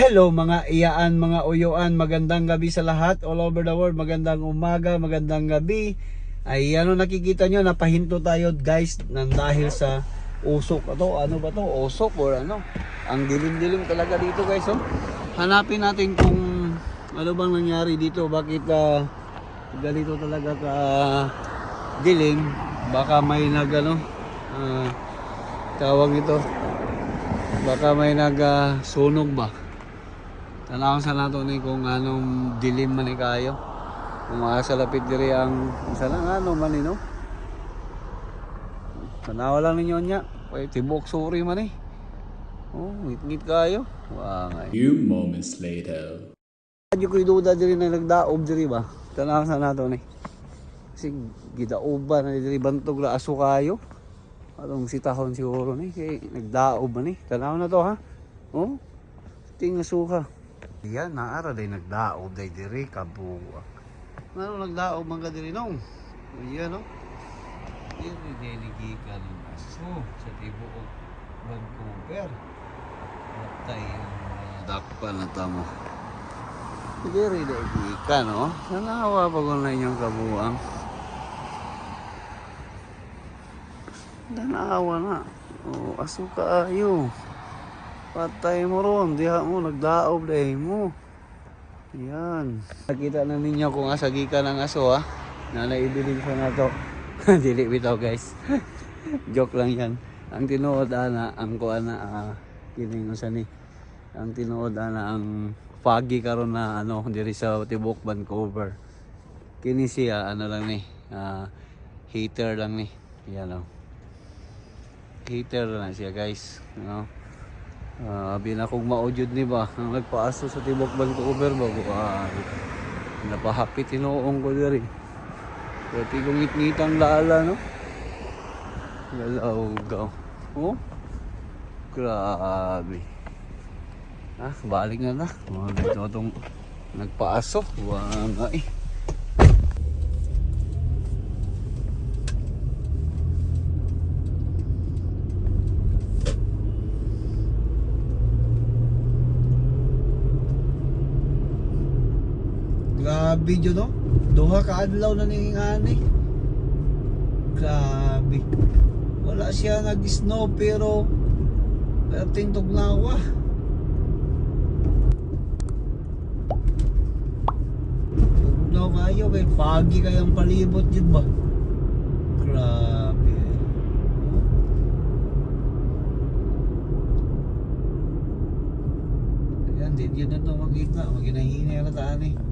Hello mga iyaan, mga uyuan, magandang gabi sa lahat all over the world, magandang umaga, magandang gabi. Ay ano nakikita nyo, napahinto tayo guys nang dahil sa usok. Ito, ano ba to? Usok or ano? Ang dilim-dilim talaga dito guys. Oh. Hanapin natin kung ano bang nangyari dito. Bakit ah, ganito talaga ka dilim. Baka may nag ano, ah, tawag ito. Baka may nagsunog ba? Tanawang sa nato ni kung anong dilim man ni kayo. Kung asa lapit diri ang isa lang ano man ni no. Tanawa lang ninyo niya. Ay tibok suri man eh. Oh, ngit-ngit kayo. Wa nga. Few moments later. Hadyo ko'y duda diri na nagdaob diri ba? Tanawa sa nato ni. Kasi gidaob ba na diri bantog la aso kayo. Atong sitahon siguro ni kay nagdaob man eh. Tanawa na to ha. Oh. Ting asuka. Yan, naara day nagdaob day diri kabuwa. Ano nagdaob man ka diri nung? Ayan no. Diri day nagikan ng aso sa tibuok Vancouver. Patay yung mga dakpa na tamo. Diri day gikan no. Sanawa pa ko na inyong kabuang. Danawa na. Oh, aso kaayo. Patay mo ron, diha mo, nagdaob dahil mo. Yan. Nakita na ninyo kung asagi ka ng aso ha. Na naibilig sa nato. Dili bitaw guys. Joke lang yan. Ang tinuod ana, ang kuha na, ah, kining usa ni. Ang tinuod ana, ang foggy karon na ano, diri sa Tibok, Vancouver. Kini siya, ano lang ni, ah, hater lang ni. Yan o. Hater lang siya guys. You know? Abi na kong maujud ni ba ang nagpaaso sa Tibok Vancouver ba ko ah, napahapit tinuong ko diri. Pati kong ngit-ngitang lala no. Galaw gaw. Oh. Grabe. Ah, balik na na. Mga dito itong nagpaaso. Wanga Grabe dyo no? Duha ka adlaw na ning ani. Grabe. Wala siya nag-snow pero perting tugnawa. Tugnaw kayo kay foggy kayang palibot yun ba? Grabe. Ayan, din yun na ito makita. Maginahini na taan eh.